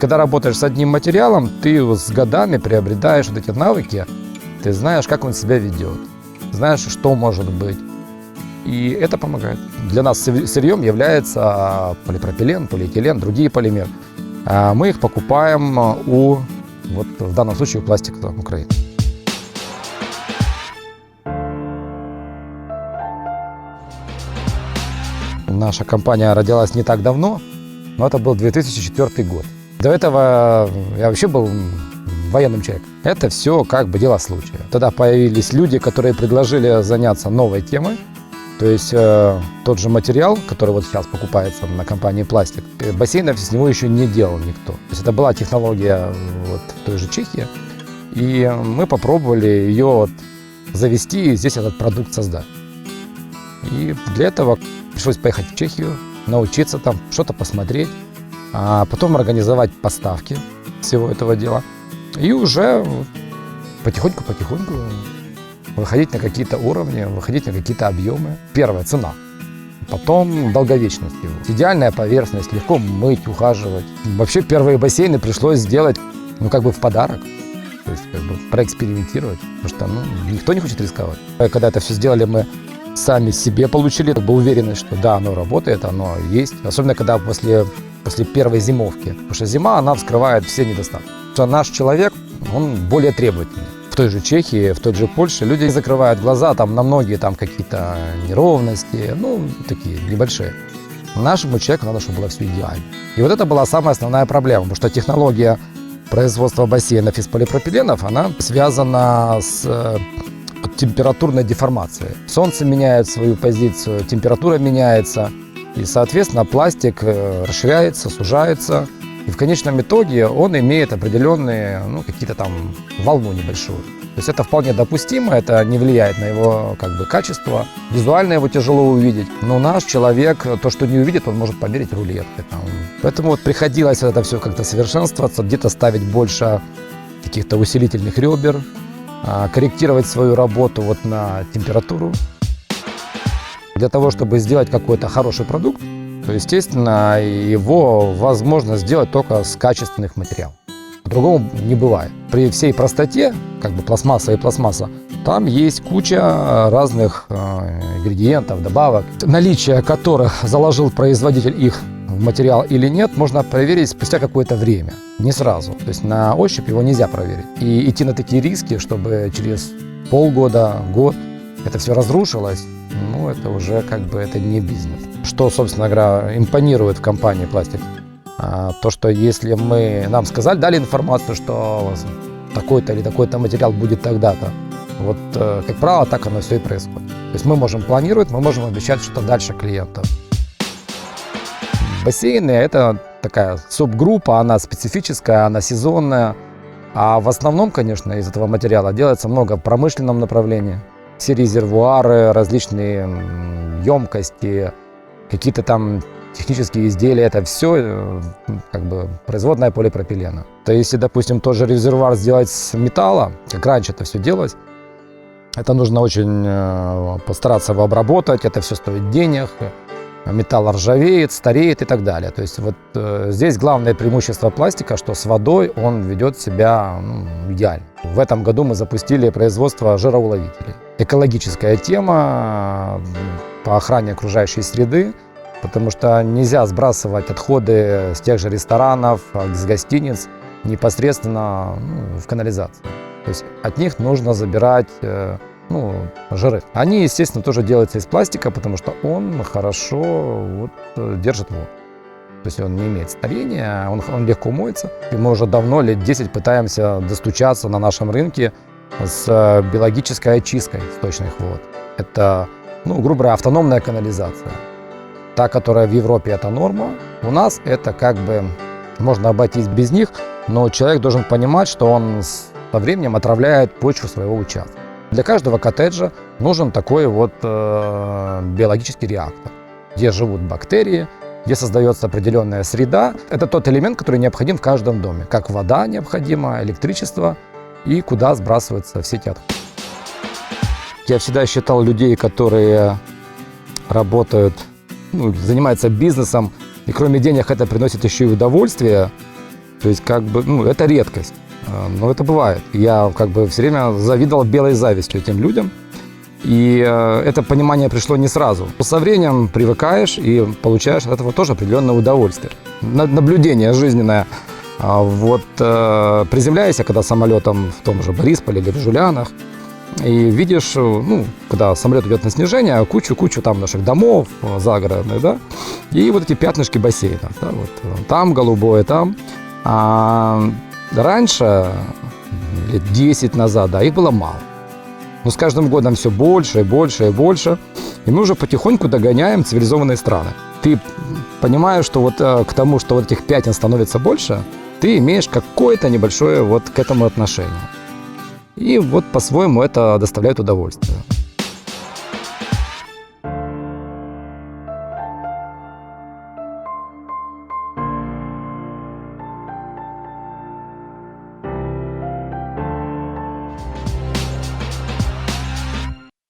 Когда работаешь с одним материалом, ты с годами приобретаешь вот эти навыки, ты знаешь, как он себя ведет, знаешь, что может быть. И это помогает. Для нас сырьем является полипропилен, полиэтилен, другие полимеры. А мы их покупаем у, вот в данном случае, у пластика Украины. Наша компания родилась не так давно, но это был 2004 год. До этого я вообще был военным человеком. Это все как бы дело случая. Тогда появились люди, которые предложили заняться новой темой. То есть э, тот же материал, который вот сейчас покупается на компании пластик, э, бассейнов с него еще не делал никто. То есть это была технология вот в той же Чехии. И мы попробовали ее вот завести и здесь этот продукт создать. И для этого пришлось поехать в Чехию, научиться там что-то посмотреть, а потом организовать поставки всего этого дела. И уже потихоньку-потихоньку выходить на какие-то уровни, выходить на какие-то объемы. Первая – цена. Потом долговечность его. Идеальная поверхность, легко мыть, ухаживать. Вообще первые бассейны пришлось сделать, ну, как бы в подарок. То есть, как бы проэкспериментировать, потому что, ну, никто не хочет рисковать. Когда это все сделали, мы сами себе получили как бы уверенность, что да, оно работает, оно есть. Особенно, когда после, после первой зимовки. Потому что зима, она вскрывает все недостатки. Что наш человек, он более требовательный. В той же Чехии, в той же Польше люди закрывают глаза там, на многие там какие-то неровности, ну, такие небольшие. Нашему человеку надо, чтобы было все идеально. И вот это была самая основная проблема, потому что технология производства бассейнов из полипропиленов, она связана с э, температурной деформацией. Солнце меняет свою позицию, температура меняется, и, соответственно, пластик э, расширяется, сужается, и в конечном итоге он имеет определенные, ну, какие-то там волну небольшую. То есть это вполне допустимо, это не влияет на его как бы, качество. Визуально его тяжело увидеть. Но наш человек, то, что не увидит, он может померить рулеткой. Там. Поэтому вот приходилось это все как-то совершенствоваться, где-то ставить больше каких-то усилительных ребер, а, корректировать свою работу вот на температуру. Для того, чтобы сделать какой-то хороший продукт, то, естественно, его возможно сделать только с качественных материалов. По-другому не бывает. При всей простоте, как бы пластмасса и пластмасса, там есть куча разных э, ингредиентов, добавок, наличие которых заложил производитель их в материал или нет, можно проверить спустя какое-то время, не сразу. То есть на ощупь его нельзя проверить. И идти на такие риски, чтобы через полгода, год это все разрушилось, ну, это уже как бы это не бизнес. Что, собственно говоря, импонирует в компании «Пластик»? А, то, что если мы, нам сказали, дали информацию, что такой-то или такой-то материал будет тогда-то, вот, э, как правило, так оно все и происходит. То есть мы можем планировать, мы можем обещать что дальше клиентам. Бассейны – это такая субгруппа, она специфическая, она сезонная. А в основном, конечно, из этого материала делается много в промышленном направлении. Все резервуары, различные емкости, какие-то там технические изделия, это все э, как бы производная полипропилена. То есть, если, допустим, тот же резервуар сделать с металла, как раньше это все делалось, это нужно очень э, постараться его обработать, это все стоит денег, металл ржавеет, стареет и так далее. То есть вот э, здесь главное преимущество пластика, что с водой он ведет себя ну, идеально. В этом году мы запустили производство жироуловителей. Экологическая тема по охране окружающей среды, потому что нельзя сбрасывать отходы с тех же ресторанов, с гостиниц непосредственно ну, в канализацию. То есть от них нужно забирать э, ну, жиры. Они, естественно, тоже делаются из пластика, потому что он хорошо вот, держит воду. То есть он не имеет старения, он, он легко моется. И мы уже давно, лет 10, пытаемся достучаться на нашем рынке с биологической очисткой сточных вод. Это, ну, грубо говоря, автономная канализация. Та, которая в Европе это норма, у нас это как бы можно обойтись без них, но человек должен понимать, что он со временем отравляет почву своего участка. Для каждого коттеджа нужен такой вот э, биологический реактор, где живут бактерии, где создается определенная среда. Это тот элемент, который необходим в каждом доме, как вода необходима, электричество и куда сбрасываются все эти отходы. Я всегда считал людей, которые работают, ну, занимаются бизнесом, и кроме денег это приносит еще и удовольствие, То есть, как бы, ну, это редкость. А, Но это бывает. Я как бы все время завидовал белой завистью этим людям. И э, это понимание пришло не сразу. Со временем привыкаешь и получаешь от этого тоже определенное удовольствие. На- Наблюдение жизненное. А Вот э, приземляешься, когда самолетом в том же Борисполе или в Жулянах, и видишь, э, ну, когда самолет идет на снижение, кучу-кучу там наших домов э, загородных, да, и вот эти пятнышки бассейнов, да, вот э, там голубое, там. А раньше, лет 10 назад, да, их было мало. Но с каждым годом все больше и больше и больше. И мы уже потихоньку догоняем цивилизованные страны. Ты понимаешь, что вот к тому, что вот этих пятен становится больше, ты имеешь какое-то небольшое вот к этому отношение. И вот по-своему это доставляет удовольствие.